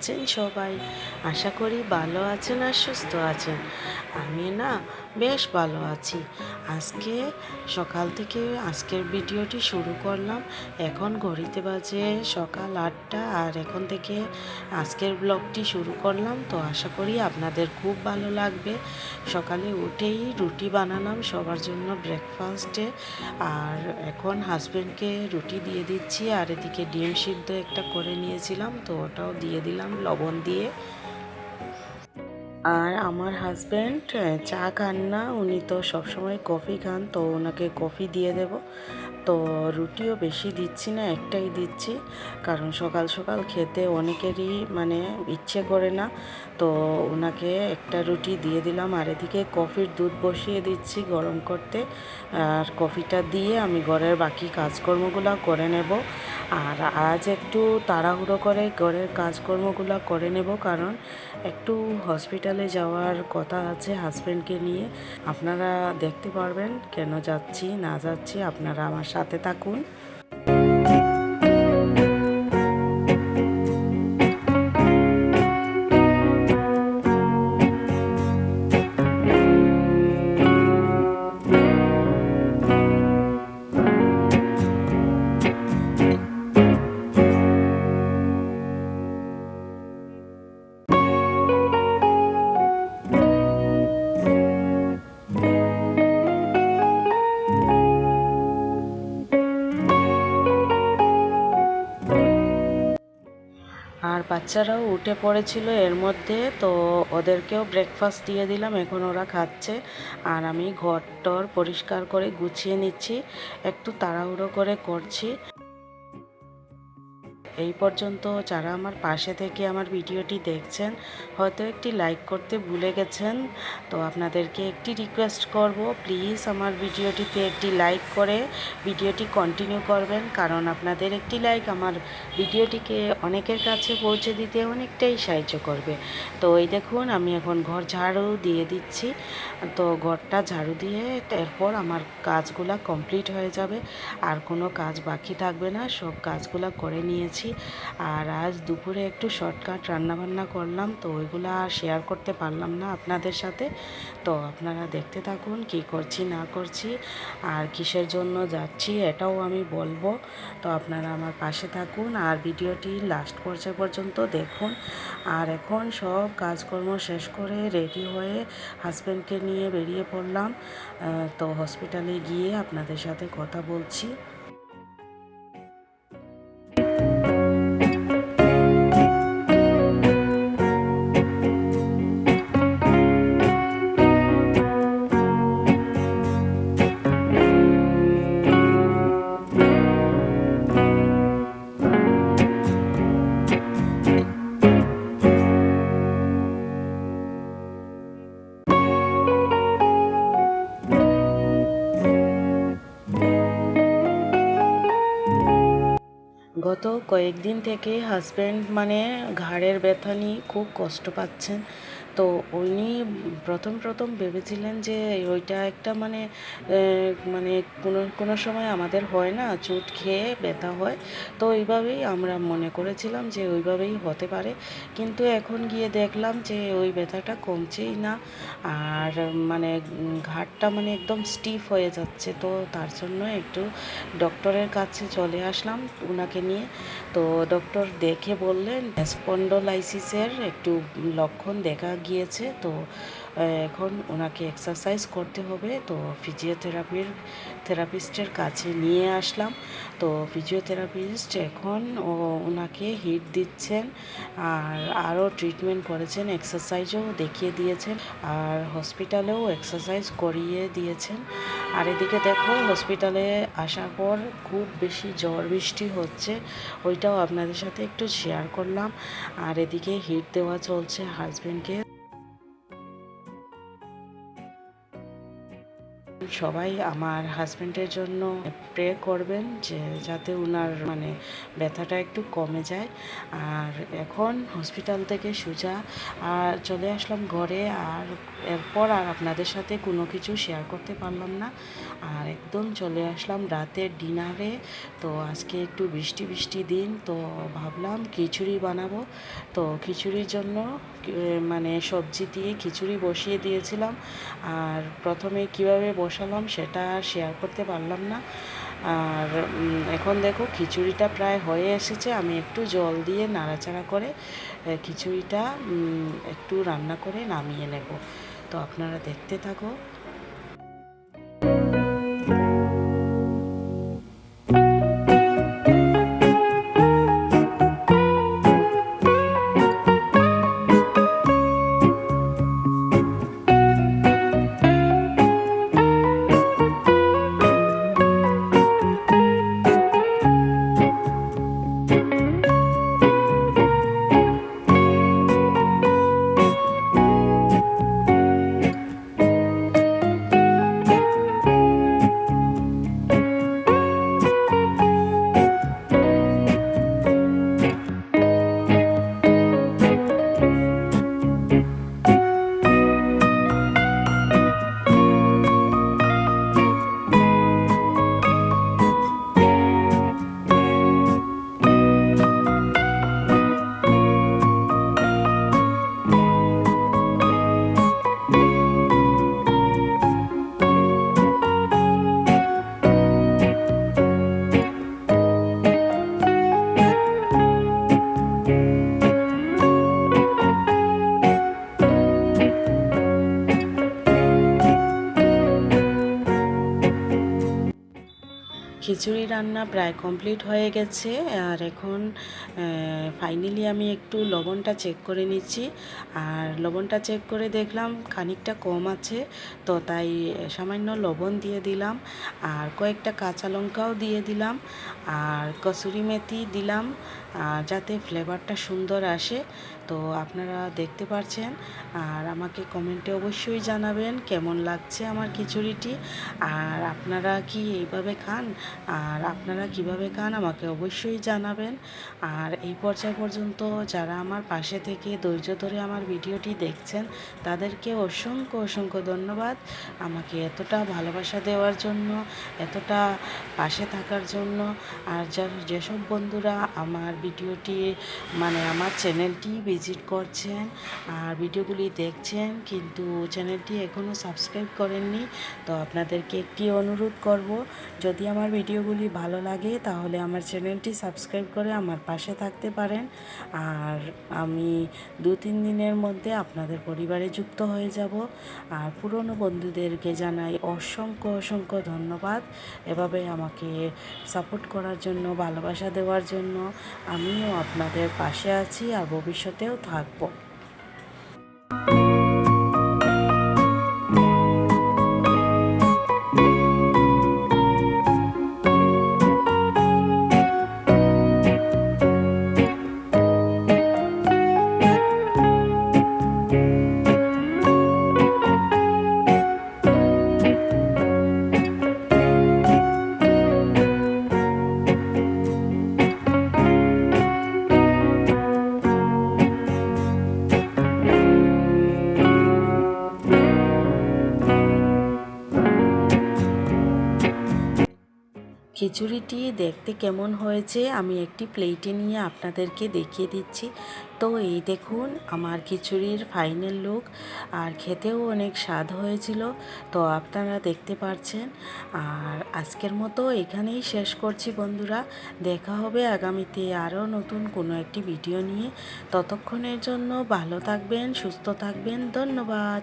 আছেন সবাই। আশা করি ভালো আছেন আর সুস্থ আছেন। আমি না বেশ ভালো আছি। আজকে সকাল থেকে আজকের ভিডিওটি শুরু করলাম। এখন ঘড়িতে বাজে সকাল আটটা আর এখন থেকে আজকের ব্লগটি শুরু করলাম। তো আশা করি আপনাদের খুব ভালো লাগবে। সকালে উঠেই রুটি বানালাম সবার জন্য ব্রেকফাস্টে আর এখন হাজব্যান্ডকে রুটি দিয়ে দিচ্ছি আর এদিকে ডিম সিদ্ধ একটা করে নিয়েছিলাম। তো ওটাও দিয়ে দিলাম লবণ দিয়ে। আর আমার হাজব্যান্ড চা খান না। উনি তো সবসময় কফি খান, তো ওনাকে কফি দিয়ে দেব। তো রুটিও বেশি দিচ্ছি না, একটাই দিচ্ছি। কারণ সকাল সকাল খেতে অনেকেরই মানে ইচ্ছে করে না। তো ওনাকে একটা রুটি দিয়ে দিলাম। আর এদিকে কফির দুধ বসিয়ে দিচ্ছি গরম করতে। আর কফিটা দিয়ে আমি ঘরের বাকি কাজকর্মগুলো করে নেব। আর আজ একটু তাড়াহুড়ো করে ঘরের কাজকর্মগুলো করে নেব কারণ একটু হসপিটালে যাওয়ার কথা আছে হাজব্যান্ডকে নিয়ে। আপনারা দেখতে পারবেন কেন যাচ্ছি না যাচ্ছি, আপনারা আমার সাথে থাকুন। বাচ্চারাও উঠে পড়েছিল এর মধ্যে, তো ওদেরকেও ব্রেকফাস্ট দিয়ে দিলাম, এখন ওরা খাচ্ছে। আর আমি ঘরটর পরিষ্কার করে গুছিয়ে নিচ্ছি, একটু তাড়াহুড়ো করে করছি। এই পর্যন্ত যারা আমার পাশে থেকে আমার ভিডিওটি দেখছেন, হয়তো একটি লাইক করতে ভুলে গেছেন, তো আপনাদেরকে একটি রিকোয়েস্ট করব প্লিজ আমার ভিডিওটিতে একটি লাইক করে ভিডিওটি কন্টিনিউ করবেন, কারণ আপনাদের একটি লাইক আমার ভিডিওটিকে অনেকের কাছে পৌঁছে দিতে অনেকটাই সাহায্য করবে। তো এই দেখুন, আমি এখন ঘর ঝাড়ু দিয়ে দিচ্ছি। তো ঘরটা ঝাড়ু দিয়ে এরপর আমার কাজগুলা কমপ্লিট হয়ে যাবে, আর কোনো কাজ বাকি থাকবে না, সব কাজগুলা করে নিয়েছি। আর আজ দুপুরে একটু শর্টকাট রান্নাবান্না করলাম, তো ওইগুলো আর শেয়ার করতে পারলাম না আপনাদের সাথে। তো আপনারা দেখতে থাকুন কি করছি, না করছি, আর কিসের জন্য যাচ্ছি এটাও আমি বলব। তো আপনারা আমার পাশে থাকুন আর ভিডিওটি লাস্ট পর্যায়ে পর্যন্ত দেখুন। আর এখন সব কাজকর্ম শেষ করে রেডি হয়ে হাজব্যান্ডকে নিয়ে বেরিয়ে পড়লাম। তো হসপিটালে গিয়ে আপনাদের সাথে কথা বলছি। গত কয়েকদিন থেকে হাজব্যান্ড মানে ঘাড়ের ব্যথা নিয়ে খুব কষ্ট পাচ্ছেন। তো উনি প্রথম প্রথম ভেবেছিলেন যে ওইটা একটা মানে মানে কোনো কোনো সময় আমাদের হয় না, চুট খেয়ে ব্যথা হয়। তো ওইভাবেই আমরা মনে করেছিলাম যে ওইভাবেই হতে পারে। কিন্তু এখন গিয়ে দেখলাম যে ওই ব্যথাটা কমছেই না। আর মানে ঘাটটা মানে একদম স্টিফ হয়ে যাচ্ছে। তো তার জন্য একটু ডক্টরের কাছে চলে আসলাম ওনাকে নিয়ে। তো ডক্টর দেখে বললেন, স্পন্ডোলাইসিসের একটু লক্ষণ দেখা গিয়েছে, তো এখন ওনাকে এক্সারসাইজ করতে হবে, তো ফিজিওথেরাপির থেরাপিস্টের কাছে নিয়ে আসলাম। তো ফিজিওথেরাপিস্ট এখন ও, ওনাকে হিট দিচ্ছেন, আর আরও ট্রিটমেন্ট করেছেন এক্সারসাইজও দেখিয়ে দিয়েছেন, আর হসপিটালেও এক্সারসাইজ করিয়ে দিয়েছেন। আর এদিকে দেখো হসপিটালে আসার পর খুব বেশি জ্বর বৃষ্টি হচ্ছে, ওইটাও আপনাদের সাথে একটু শেয়ার করলাম। আর এদিকে হিট দেওয়া চলছে হাজব্যান্ডকে সবাই আমার হাজব্যান্ডের জন্য প্রে করবেন যে যাতে ওনার মানে ব্যথাটা একটু কমে যায়। আর এখন হসপিটাল থেকে সোজা, আর চলে আসলাম ঘরে, আর এরপর আর আপনাদের সাথে কোনো কিছু শেয়ার করতে পারলাম না। আর একদম চলে আসলাম রাতের ডিনারে তো আজকে একটু বৃষ্টি বৃষ্টি দিন, তো ভাবলাম খিচুড়ি বানাবো। তো খিচুড়ির জন্য মানে সবজি দিয়ে খিচুড়ি বসিয়ে দিয়েছিলাম। আর প্রথমে কীভাবে বসালাম সেটা আর শেয়ার করতে পারলাম না। আর এখন দেখো খিচুড়িটা প্রায় হয়ে এসেছে, আমি একটু জল দিয়ে নাড়াচাড়া করে খিচুড়িটা একটু রান্না করে নামিয়ে নেব। তো আপনারা দেখতে থাকো। খিচুড়ি রান্না প্রায় কমপ্লিট হয়ে গেছে। আর এখন ফাইনালি আমি একটু লবণটা চেক করে নিচ্ছি। আর লবণটা চেক করে দেখলাম খানিকটা কম আছে, তো তাই সামান্য লবণ দিয়ে দিলাম। আর কয়েকটা কাঁচা লঙ্কাও দিয়ে দিলাম। আর কসুরি মেথি দিলাম। আর যাতে ফ্লেভারটা সুন্দর আসে তো আপনারা দেখতে পারছেন। আর আমাকে কমেন্টে অবশ্যই জানাবেন কেমন লাগছে আমার খিচুড়িটি। আর আপনারা কি এইভাবে খান? আর আপনারা কীভাবে খান আমাকে অবশ্যই জানাবেন। আর এই পর্যায় পর্যন্ত যারা আমার পাশে থেকে ধৈর্য ধরে আমার ভিডিওটি দেখছেন, তাদেরকে অসংখ্য অসংখ্য ধন্যবাদ। আমাকে এতটা ভালোবাসা দেওয়ার জন্য, এতটা পাশে থাকার জন্য। আর যার যেসব বন্ধুরা আমার ভিডিওটি মানে আমার চ্যানেলটি ভিজিট করছেন আর ভিডিওগুলি দেখছেন, কিন্তু চ্যানেলটি এখনও সাবস্ক্রাইব করেননি, তো আপনাদেরকে একটি অনুরোধ করব, যদি আমার ভিডিওগুলি ভালো লাগে তাহলে আমার চ্যানেলটি সাবস্ক্রাইব করে আমার পাশে থাকতে পারেন, আর আমি দু তিন দিনের মধ্যে আপনাদের পরিবারে যুক্ত হয়ে যাব, আর পুরনো বন্ধুদেরকে জানাই অসংখ্য অসংখ্য ধন্যবাদ, এভাবে আমাকে সাপোর্ট করার জন্য, ভালোবাসা দেওয়ার জন্য, আমিও আপনাদের পাশে আছি আর ভবিষ্যতেও থাকব খিচুড়িটি দেখতে কেমন হয়েছে আমি একটি প্লেটে নিয়ে আপনাদেরকে দেখিয়ে দিচ্ছি। তো এই দেখুন, আমার খিচুড়ির ফাইনাল লুক, আর খেতেও অনেক স্বাদ হয়েছিল, তো আপনারা দেখতে পারছেন। আর আজকের মতো এখানেই শেষ করছি বন্ধুরা, দেখা হবে আগামীতে আরও নতুন কোনো একটি ভিডিও নিয়ে। ততক্ষণের জন্য ভালো থাকবেন, সুস্থ থাকবেন, ধন্যবাদ।